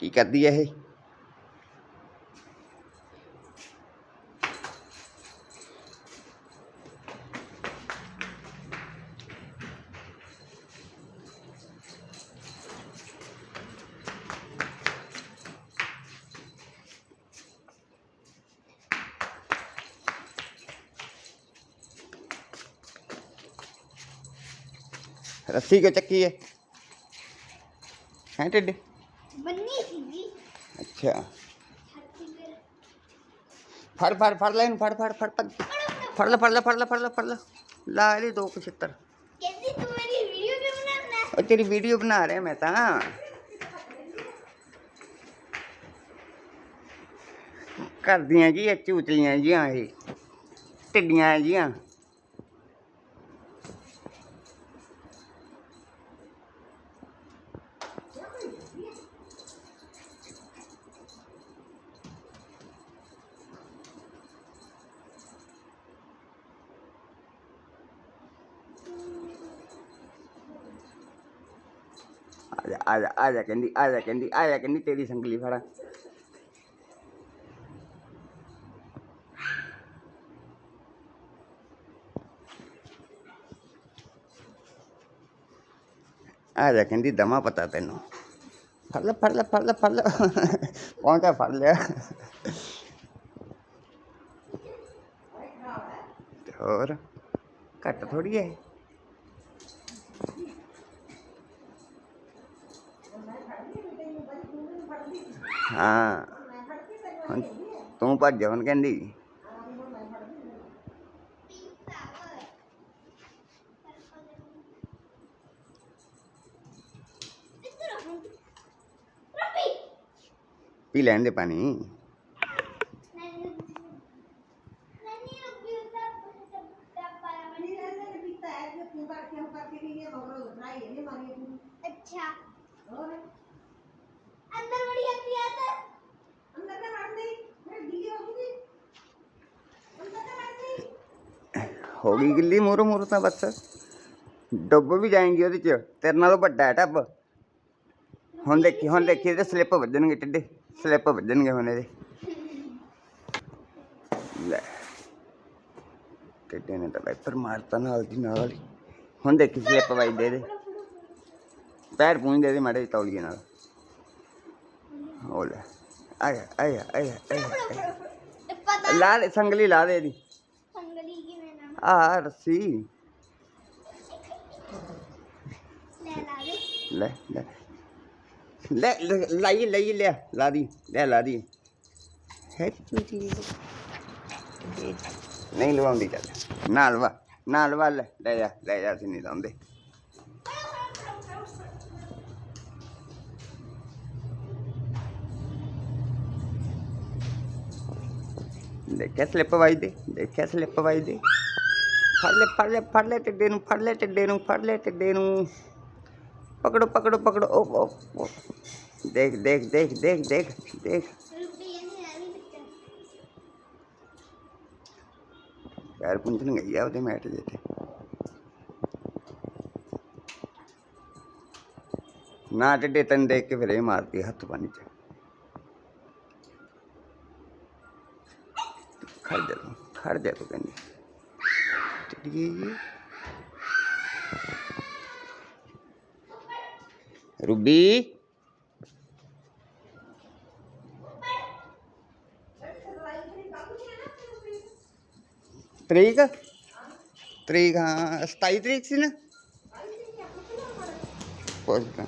ਕੀ ਕਰਦੀ ਹੈ ਇਹ? ਰੱਸੀ ਕਿਉਂ ਚੱਕੀ ਹੈ ਹੈ ਟਿੱਡੇ ਬੰਨੀ ਸੀਗੀ ਅੱਛਾ ਹੱਥੀ ਫਿਰ ਫੜ ਫੜ ਫੜ ਲੈ ਇਹਨੂੰ ਫੜ ਫੜ ਫੜ ਫੜ ਫੜ ਲੈ ਫੜ ਲੈ ਫੜ ਲੈ ਫੜ ਲੈ ਫੜ ਲੈ ਲਾ ਇਹਦੇ ਦੋ ਕੁ ਛਿੱਤਰ ਕਹਿੰਦੀ ਤੂੰ ਮੇਰੀ ਵੀਡੀਓ ਕਿਉਂ ਬਣਾਉਣਾ ਉਹ ਤੇਰੀ ਵੀਡੀਓ ਬਣਾ ਰਿਹਾ ਮੈਂ ਤਾਂ ਕਰਦੀਆਂ ਜੀ ਕਹਿੰਦੀ ਆ ਕਹਿੰਦੀ ਆ ਕਹਿੰਦੀ ਤੇਰੀ ਸੰਗਲੀ ਫੜਾ ਆ ਕਹਿੰਦੀ ਦਮਾ ਪਤਾ ਤੈਨੂੰ ਫੜ ਲੈ ਫੜ ਲੈ ਫੜ ਲੈ ਫੜ ਲੈ ਪਹੁੰਚਾ ਫੜ ਲਿਆ ਹੋਰ ਘੱਟ ਥੋੜੀ ਹੈ ਹਾਂ। ਹੁਣ ਤੂੰ ਭੱਜ ਹੁਣ ਕਹਿੰਦੀ। ਪੀ ਲੈਣ ਦੇ ਪਾਣੀ। ਨਹੀਂ ਰੱਬੀ ਉਹਦਾ ਡੱਬਾ ਬਣੀ ਅੱਛਾ ਅੰਦਰ ਬੜੀ ਹੱਥੀ ਆ ਤਾਂ ਹੋ ਗਈ ਗਿੱਲੀ ਮੂਰੋ ਮੂਰੋ ਤਾਂ ਬਸ। ਡੁੱਬ ਵੀ ਜਾਏਂਗੀ ਉਹਦੇ ਚ। ਤੇਰੇ ਨਾਲੋਂ ਵੱਡਾ ਹੈ ਟੱਬ ਹੁਣ ਦੇਖੀ ਹੁਣ ਦੇਖੀ ਇਹਦੇ ਸਲਿੱਪ ਵੱਜਣਗੇ ਟਿੱਡੇ। ਸਲਿੱਪ ਵੱਜਣਗੇ ਹੁਣ ਇਹਦੇ। ਲੈ। ਟਿੱਡੇ ਨੇ ਤਾਂ ਵਾਈਪਰ ਮਾਰਤਾ ਨਾਲ ਦੀ ਨਾਲ ਹੁਣ ਦੇਖੀ ਸਲਿੱਪ ਵੱਜਦੇ ਇਹਦੇ। ਪੈਰ ਪੂੰਝਦੇ ਇਹਦੇ ਮਾੜੇ ਜਿਹੇ ਤੌਲੀਏ ਨਾਲ। ਹੋ ਲੈ। ਆਇਆ ਆਇਆ ਆਇਆ ਆਇਆ ਲਾ ਦੇ ਸੰਗਲੀ ਲਾ ਦੇ ਇਹਦੀ। ਸੰਗਲੀ ਕਿਵੇਂ ਆ ਰੱਸੀ। ਲੈ ਲੈ। ਲੈ ਲੈ, ਲਈ ਲਿਆ, ਲਾ ਦੀ, ਲੈ, ਲਾ ਦੀ। ਨਹੀਂ ਲਵਾਉਂਦੀ ਚੱਲ। ਨਾਲ ਲਵਾ ਨਾਲ ਲਵਾ ਲੈ ਲੈ ਜਾ ਲੈ ਜਾ, ਅਸੀਂ ਨਹੀਂ ਲਾਉਂਦੇ। ਦੇਖਿਆ ਸਲਿੱਪ ਵੱਜਦੇ ਦੇਖਿਆ ਸਲਿੱਪ ਵੱਜਦੇ ਫੜ ਲੈ ਫੜ ਲੈ ਫੜ ਲੈ ਟਿੱਡੇ ਨੂੰ ਫੜ ਲੈ ਟਿੱਡੇ ਨੂੰ ਫੜ ਲੈ ਟਿੱਡੇ ਨੂੰ। ਪਕੜੋ ਪਕੜੋ ਪਕੜੋ ਓ ਓ ਦੇਖ ਦੇਖ ਦੇਖ ਦੇਖ ਦੇਖ ਦੇਖ। ਪੈਰ ਪੁੰਝਣ ਗਈ ਆ ਉਹਦੇ ਮੈਟ ਦੇ ਤੇ। ਨਾ ਟਿੱਡੇ ਤੈਨੂੰ ਦੇਖ ਕੇ ਫਿਰ ਇਹ ਮਾਰਦੀ ਹੱਥ ਪਾਣੀ ਚ। ਖੜ ਜਾ ਤੂੰ, ਖੜ ਜਾ ਤੂੰ ਕਹਿੰਦੀ। ਟਿੱਡੀ ਰੂਬੀ। ਤਰੀਕ? ਤਰੀਕ ਹਾਂ 27 ਤਰੀਕ ਸੀ ਨਾ। ਪੁੱਛਦਾ।